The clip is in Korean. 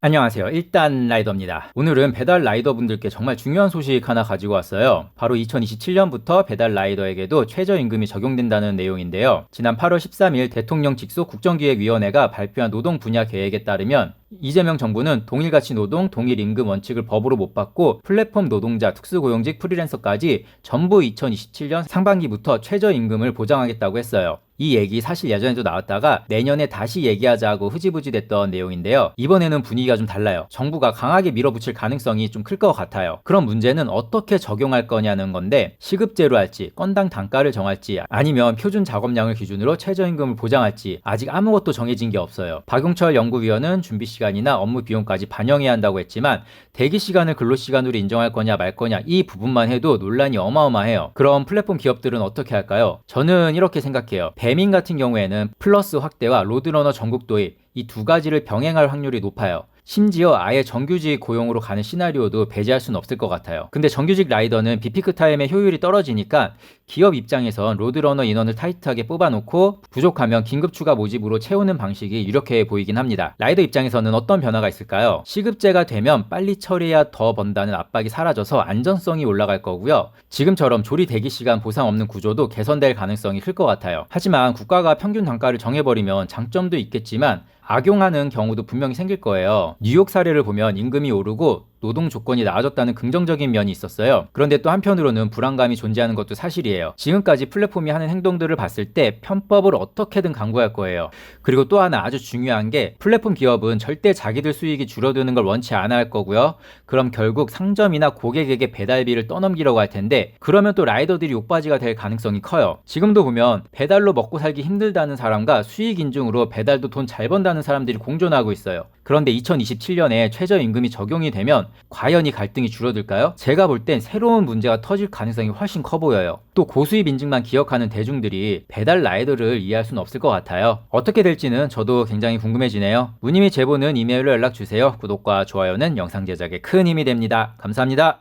안녕하세요. 일단 라이더입니다. 오늘은 배달 라이더 분들께 정말 중요한 소식 하나 가지고 왔어요. 바로 2027년부터 배달 라이더에게도 최저임금이 적용된다는 내용인데요. 지난 8월 13일 대통령 직속 국정기획위원회가 발표한 노동 분야 계획에 따르면 이재명 정부는 동일가치 노동, 동일임금 원칙을 법으로 못 받고 플랫폼 노동자, 특수고용직, 프리랜서까지 전부 2027년 상반기부터 최저임금을 보장하겠다고 했어요. 이 얘기 사실 예전에도 나왔다가 내년에 다시 얘기하자고 흐지부지 됐던 내용인데요. 이번에는 분위기가 좀 달라요. 정부가 강하게 밀어붙일 가능성이 좀 클 것 같아요. 그럼 문제는 어떻게 적용할 거냐는 건데 시급제로 할지, 건당 단가를 정할지, 아니면 표준 작업량을 기준으로 최저임금을 보장할지 아직 아무것도 정해진 게 없어요. 박용철 연구위원은 준비 시간이나 업무 비용까지 반영해야 한다고 했지만 대기 시간을 근로 시간으로 인정할 거냐 말 거냐 이 부분만 해도 논란이 어마어마해요. 그럼 플랫폼 기업들은 어떻게 할까요? 저는 이렇게 생각해요. 배민 같은 경우에는 플러스 확대와 로드러너 전국 도입 이 두 가지를 병행할 확률이 높아요. 심지어 아예 정규직 고용으로 가는 시나리오도 배제할 수는 없을 것 같아요. 근데 정규직 라이더는 비피크 타임의 효율이 떨어지니까 기업 입장에선 로드러너 인원을 타이트하게 뽑아놓고 부족하면 긴급 추가 모집으로 채우는 방식이 유력해 보이긴 합니다. 라이더 입장에서는 어떤 변화가 있을까요? 시급제가 되면 빨리 처리해야 더 번다는 압박이 사라져서 안전성이 올라갈 거고요. 지금처럼 조리 대기 시간 보상 없는 구조도 개선될 가능성이 클 것 같아요. 하지만 국가가 평균 단가를 정해버리면 장점도 있겠지만 악용하는 경우도 분명히 생길 거예요. 뉴욕 사례를 보면 임금이 오르고 노동 조건이 나아졌다는 긍정적인 면이 있었어요. 그런데 또 한편으로는 불안감이 존재하는 것도 사실이에요. 지금까지 플랫폼이 하는 행동들을 봤을 때 편법을 어떻게든 강구할 거예요. 그리고 또 하나 아주 중요한 게 플랫폼 기업은 절대 자기들 수익이 줄어드는 걸 원치 않아 할 거고요. 그럼 결국 상점이나 고객에게 배달비를 떠넘기려고 할 텐데 그러면 또 라이더들이 욕바지가 될 가능성이 커요. 지금도 보면 배달로 먹고 살기 힘들다는 사람과 수익 인증으로 배달도 돈 잘 번다는 사람들이 공존하고 있어요. 그런데 2027년에 최저임금이 적용이 되면 과연 이 갈등이 줄어들까요? 제가 볼 땐 새로운 문제가 터질 가능성이 훨씬 커 보여요. 또 고수입 인증만 기억하는 대중들이 배달 라이더를 이해할 수는 없을 것 같아요. 어떻게 될지는 저도 굉장히 궁금해지네요. 문의및 제보는 이메일로 연락 주세요. 구독과 좋아요는 영상 제작에 큰 힘이 됩니다. 감사합니다.